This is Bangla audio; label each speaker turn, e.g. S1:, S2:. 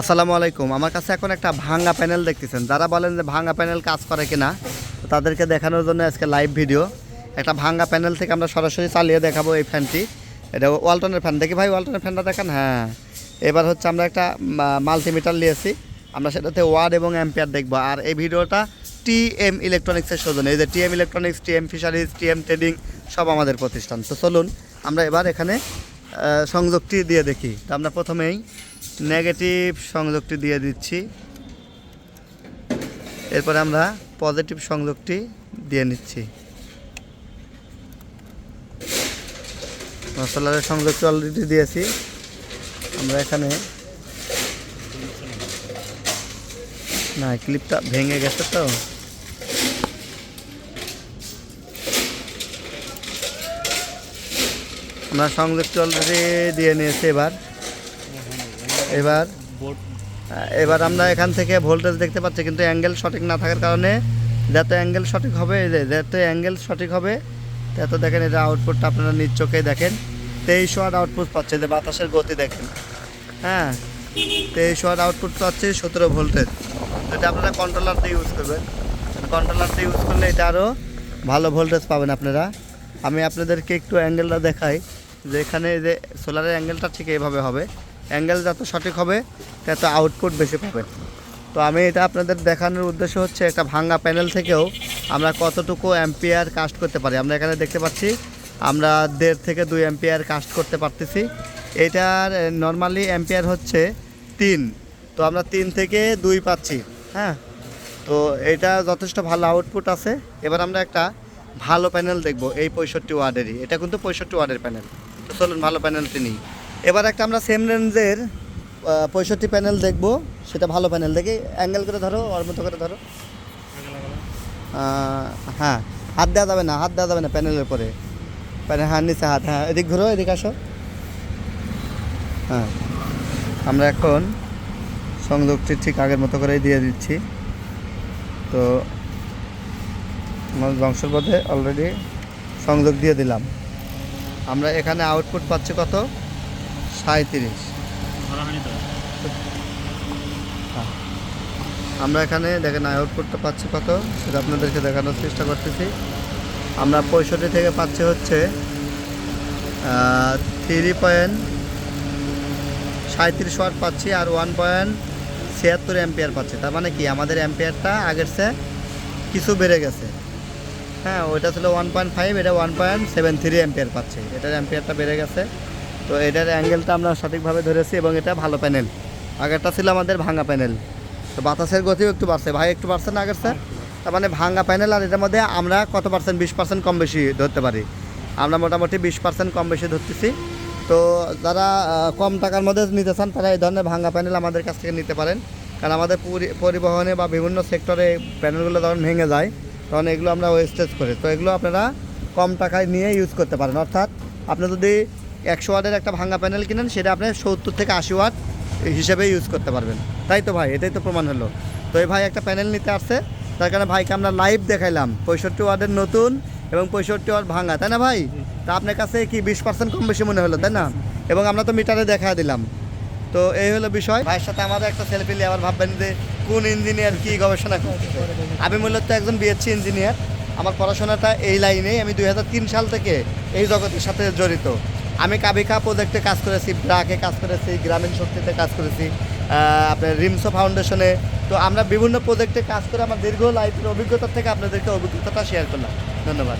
S1: আসসালামু আলাইকুম। আমার কাছে এখন একটা ভাঙা প্যানেল দেখতেছেন। যারা বলেন যে ভাঙা প্যানেল কাজ করে কিনা, তাদেরকে দেখানোর জন্য আজকে লাইভ ভিডিও একটা ভাঙা প্যানেল থেকে আমরা সরাসরি চালিয়ে দেখাবো এই ফ্যানটি। এটা ওয়ালটনের ফ্যান। দেখি ভাই, ওয়ালটনের ফ্যানটা দেখান? হ্যাঁ। এবার হচ্ছে আমরা একটা মাল্টিমিটার নিয়েছি। আমরা সেটাতে ওয়ার্ড এবং অ্যাম্পিয়ার দেখব। আর এই ভিডিওটা টি এম ইলেকট্রনিক্সের সৌজন্য। এই যে T M electronics T M fisheries T M trading সব আমাদের প্রতিষ্ঠান। তো চলুন, আমরা এবার এখানে সংযোগটি দিয়ে দেখি। তো আমরা প্রথমেই নেগেটিভ সংযোগটি দিয়ে দিচ্ছি। এরপরে আমরা পজিটিভ সংযোগটি দিয়ে নিচ্ছি। সোলারের সংযোগটি অলরেডি দিয়েছি। আমরা এখানে না ক্লিপটা ভেঙে গেছে তো। আমরা সংযোগটি অলরেডি দিয়ে নিয়েছি এবার। এবার এবার আমরা এখান থেকে ভোল্টেজ দেখতে পাচ্ছি, কিন্তু অ্যাঙ্গেল সঠিক না থাকার কারণে যত অ্যাঙ্গেল সঠিক হবে যত অ্যাঙ্গেল সঠিক হবে, তত দেখেন এটা আউটপুটটা আপনারা নিজ চোখেই দেখেন। তেইশ ওয়াট আউটপুট পাচ্ছে যে বাতাসের গতি দেখেন। হ্যাঁ তেইশ ওয়াট আউটপুট পাচ্ছে সতেরো ভোল্টেজ এটা আপনারা কন্ট্রোলার দিয়ে ইউজ করবেন। কন্ট্রোলার দিয়ে ইউজ করলে এটা আরও ভালো ভোল্টেজ পাবেন আপনারা। আমি আপনাদেরকে একটু অ্যাঙ্গেলটা দেখাই। যে এখানে যে সোলারের অ্যাঙ্গেলটা ঠিক এইভাবে হবে। অ্যাঙ্গেল যত সঠিক হবে, তত আউটপুট বেশি পাবেন তো আমি এটা আপনাদের দেখানোর উদ্দেশ্য হচ্ছে একটা ভাঙ্গা প্যানেল থেকেও আমরা কতটুকু অ্যাম্পিয়ার কাস্ট করতে পারি। আমরা এখানে দেখতে পাচ্ছি, আমরা দেড় থেকে দুই অ্যাম্পিয়ার কাস্ট করতে পারতেছি। এটার নর্মালি অ্যাম্পিয়ার হচ্ছে তিন। তো আমরা তিন থেকে দুই পাচ্ছি হ্যাঁ? তো এটা যথেষ্ট ভালো আউটপুট আছে। এবার আমরা একটা ভালো প্যানেল দেখব, এই পঁয়ষট্টি ওয়ার্ডেরই। এটা কিন্তু পঁয়ষট্টি ওয়ার্ডের প্যানেল চলুন, ভালো প্যানেলটি নিই। এবার একটা আমরা সেম রেঞ্জের পঁয়ষট্টি প্যানেল দেখব। সেটা ভালো প্যানেল দেখি অ্যাঙ্গেল করে ধরো, ওর মতো করে ধরো। হ্যাঁ হাত দেওয়া যাবে না, হাত দেওয়া যাবে না প্যানেলের পরে প্যানেল হ্যাঁ নিচে হাত হ্যাঁ এদিক ঘুরো, এদিক আসো। হ্যাঁ আমরা এখন সংযোগটি ঠিক আগের মতো করেই দিয়ে দিচ্ছি। তো আমার ধ্বংসের পথে অলরেডি সংযোগ দিয়ে দিলাম। আমরা এখানে আউটপুট পাচ্ছি কত? সাঁত্রিশ আমরা এখানে দেখেন আউটপুটটা পাচ্ছি কত? সেটা আপনাদেরকে দেখানোর চেষ্টা করতেছি। আমরা পঁয়ষট্টি থেকে পাচ্ছি হচ্ছে থ্রি পয়েন্ট সাঁত্রিশ ওয়াট পাচ্ছি আর ওয়ান পয়েন্ট ছিয়াত্তর অ্যাম্পিয়ার পাচ্ছি। তার মানে কি? আমাদের অ্যাম্পিয়ারটা আগের চেয়ে কিছু বেড়ে গেছে। হ্যাঁ ওইটা ছিল ওয়ান পয়েন্ট ফাইভ এটা one point seven three ampere পাচ্ছি। এটার অ্যাম্পিয়ারটা বেড়ে গেছে। তো এটার অ্যাঙ্গেলটা আমরা সঠিকভাবে ধরেছি এবং এটা ভালো প্যানেল আগেরটা ছিল আমাদের ভাঙা প্যানেল তো বাতাসের গতিও একটু বাড়ছে। ভাই, একটু বাড়ছে না আগের স্যার তার মানে ভাঙা প্যানেল আর এটার মধ্যে আমরা কত পার্সেন্ট বিশ পার্সেন্ট কম বেশি ধরতে পারি। আমরা মোটামুটি বিশ পার্সেন্ট কম বেশি ধরতেছি। তো যারা কম টাকার মধ্যে নিতে চান, তারা এই ধরনের ভাঙা প্যানেল আমাদের কাছ থেকে নিতে পারেন। কারণ আমাদের পরি- পরিবহনে বা বিভিন্ন সেক্টরে প্যানেলগুলো যখন ভেঙে যায় তখন এগুলো আমরা ওয়েস্টেজ করি। তো এগুলো আপনারা কম টাকায় নিয়ে ইউজ করতে পারেন। অর্থাৎ আপনি যদি একশো ওয়াটের একটা ভাঙা প্যানেল কিনেন, সেটা আপনি সত্তর থেকে আশি ওয়াট হিসেবে ইউজ করতে পারবেন। তাই তো ভাই? এটাই তো প্রমাণ হলো। তো এই ভাই একটা প্যানেল নিতে আসছে। তার কারণে ভাইকে আমরা লাইভ দেখাইলাম। পঁয়ষট্টি ওয়ার্ডের নতুন এবং পঁয়ষট্টি ওয়ার্ড ভাঙা তাই না ভাই? তা আপনার কাছে কি বিশ পার্সেন্ট কম বেশি মনে হলো? তাই না? এবং আমরা তো মিটারে দেখা দিলাম। তো এই হলো বিষয়। ভাইয়ের সাথে আমাদের একটা সেলফি নিয়ে আবার ভাববেন যে কোন ইঞ্জিনিয়ার কি গবেষণা করছে আমি মূলত একজন বিএসসি ইঞ্জিনিয়ার আমার পড়াশোনাটা এই লাইনে আমি দুই হাজার তিন সাল থেকে এই জগতের সাথে জড়িত। আমি কাবিকা প্রজেক্টে কাজ করেছি, ব্রাকে কাজ করেছি, গ্রামীণ শক্তিতে কাজ করেছি আপনার রিমসো ফাউন্ডেশনে। তো আমরা বিভিন্ন প্রজেক্টে কাজ করে আমার দীর্ঘ লাইফের অভিজ্ঞতা থেকে আপনাদেরকে অভিজ্ঞতাটা শেয়ার করলাম। ধন্যবাদ।